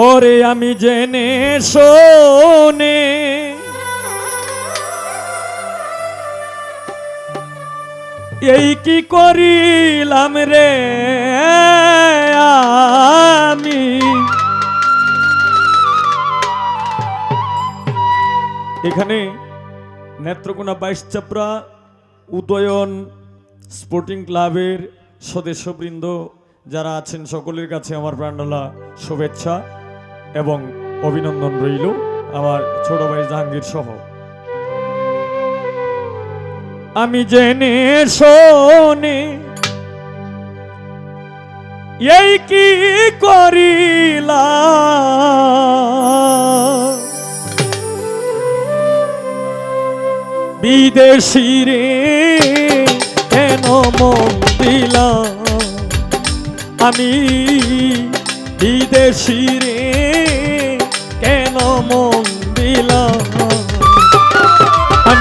ওরে আমি জেনে শোনে। এই কি করিলাম রে আমি? এখানে নেত্রকোনা বাইশ চাপড়া উদয়ন স্পোর্টিং ক্লাবের সদস্যবৃন্দ যারা আছেন, সকলের কাছে আমার প্রাণডালা শুভেচ্ছা। এবং অভিনন্দন রইল আমার ছোট ভাই জাহাঙ্গীর সহ। আমি জেনে শোনে এই কি করিলা বিদেশি রে, কেন মন দিলাম? আমি বিদেশি রে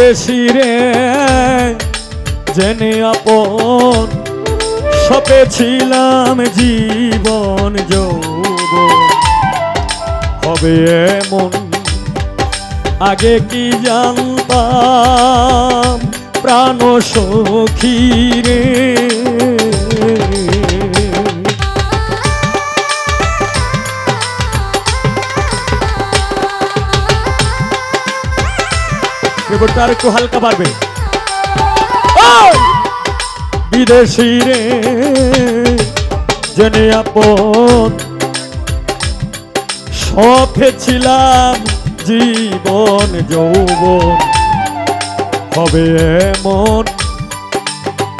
বিদেশি রে, জেনে আপন সপে ছিলাম জীবন যৌব হবে এমন আগে কি জানতাম প্রাণ সখী রে? এবারটা আর একটু হালকা পারবে বিদেশি রে, জেনে আপন। শখে ছিলাম জীবন যৌবন। হবে এমন,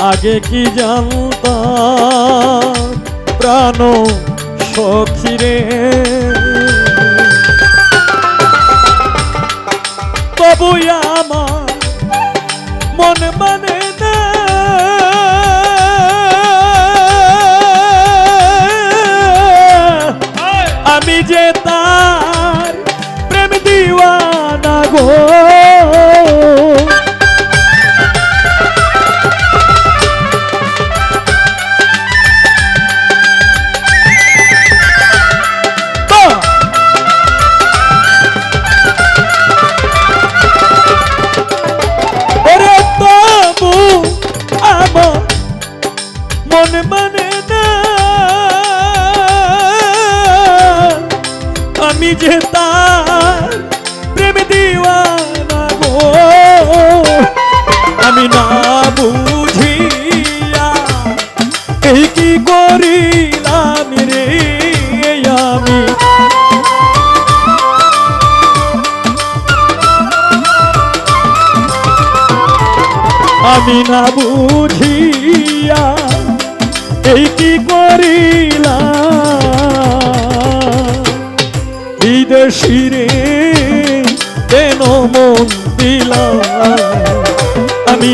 আগে কি জানতাম? প্রাণ সখী রে। যে তার প্রেম দিওয়ানা গো আমি না বুঝিয়া এই কি করিলাম রে আমি? আমি না বুঝিয়া এই কি করিলাম বিদেশি রে কেন মন দিলাম আমি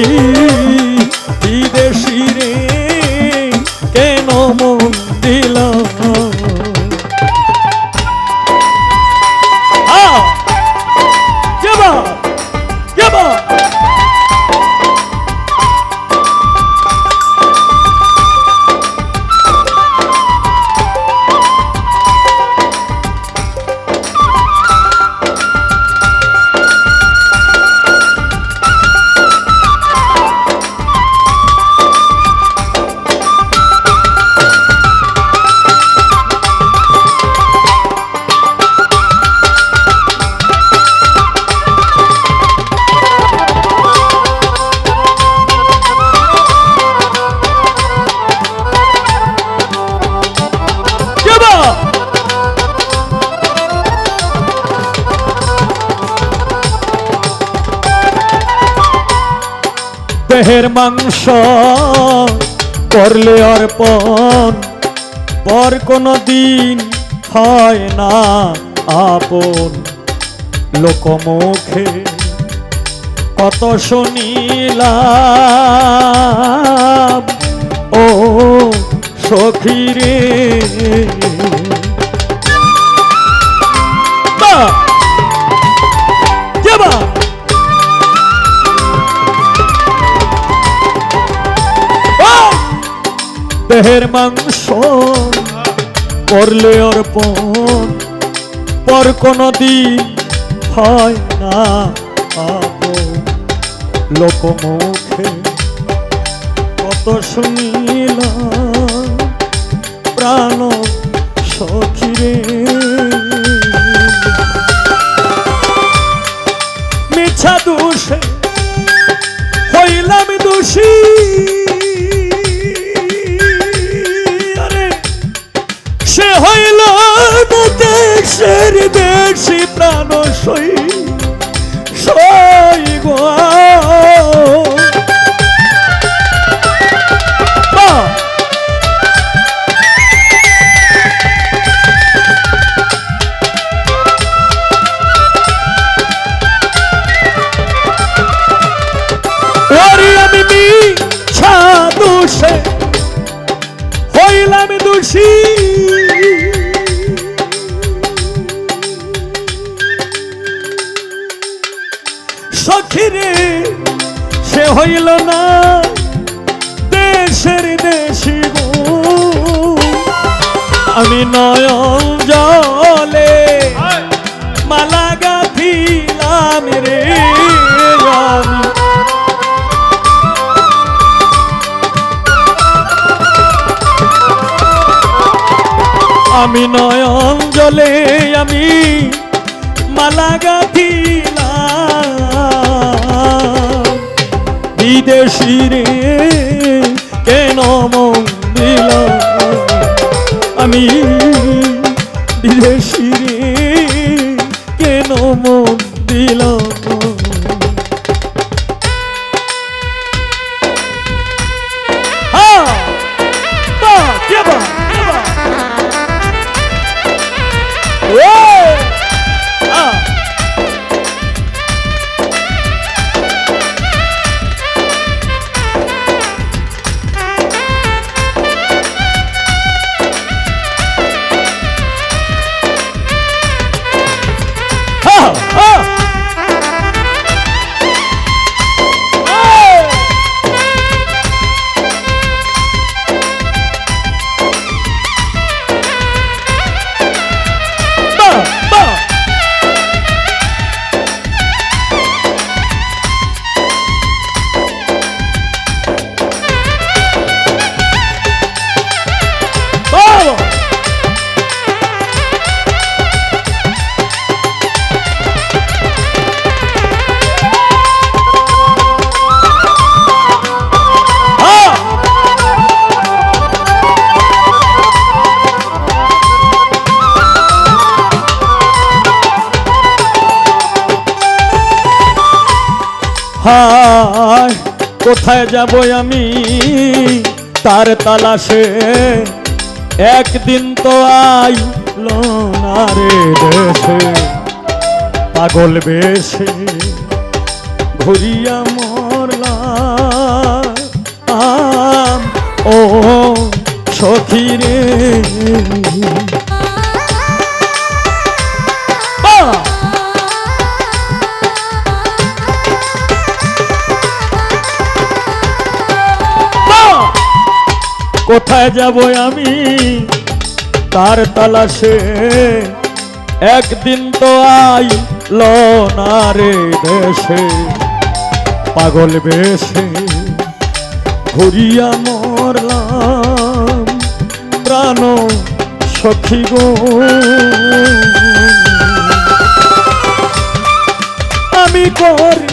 দেহের মাংস করলে অর্পণ। পর কোনো দিন হয় না আপন। লোকমুখে কত শুনিলাম, ও সখী রে। দেহের মাংস করলে অর্পণ। পর কোনো দিন হয় না লোকমুখে কত শুনিল প্রাণ দেশি প্রাণ সই। আমি নয়ন জলে আমি মালা গাথিলাম। বিদেশি রে, কেন মন আমি বিদেশি রে, কেন মন দিল? হায়, কোথায় যাব আমি? তার তালাশে একদিন তো আইল না রে দেশে। পাগল বেশে ঘুরিয়া মরলাম ও সখী রে। কোথায় যাব আমি? তার তালাশে একদিন তো আইল না রে দেশে। পাগল বেশে ঘুরিয়া মরলাম প্রাণ সখী গো। আমি করি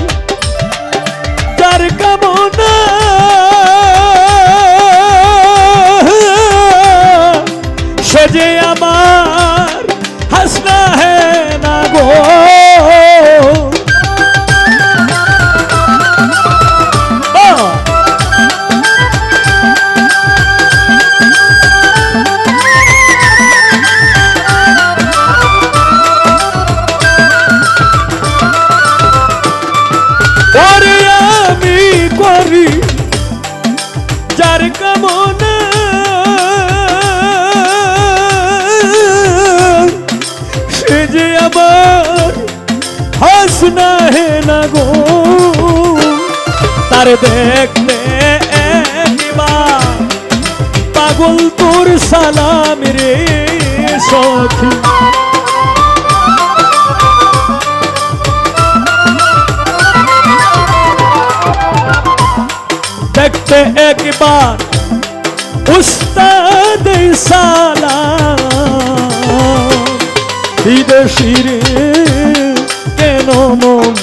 গো। তার একবার পাগল তোর সালাম রে সখী। দেখতে একবার উস্তাদ সালাম। বিদেশি রে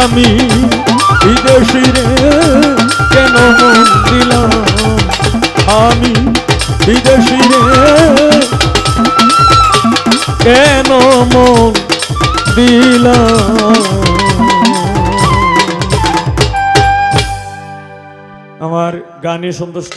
আমি বিদেশি কেন মন দিলাম? আমি বিদেশি কেন মন দিলাম? আমার গানে সন্তুষ্ট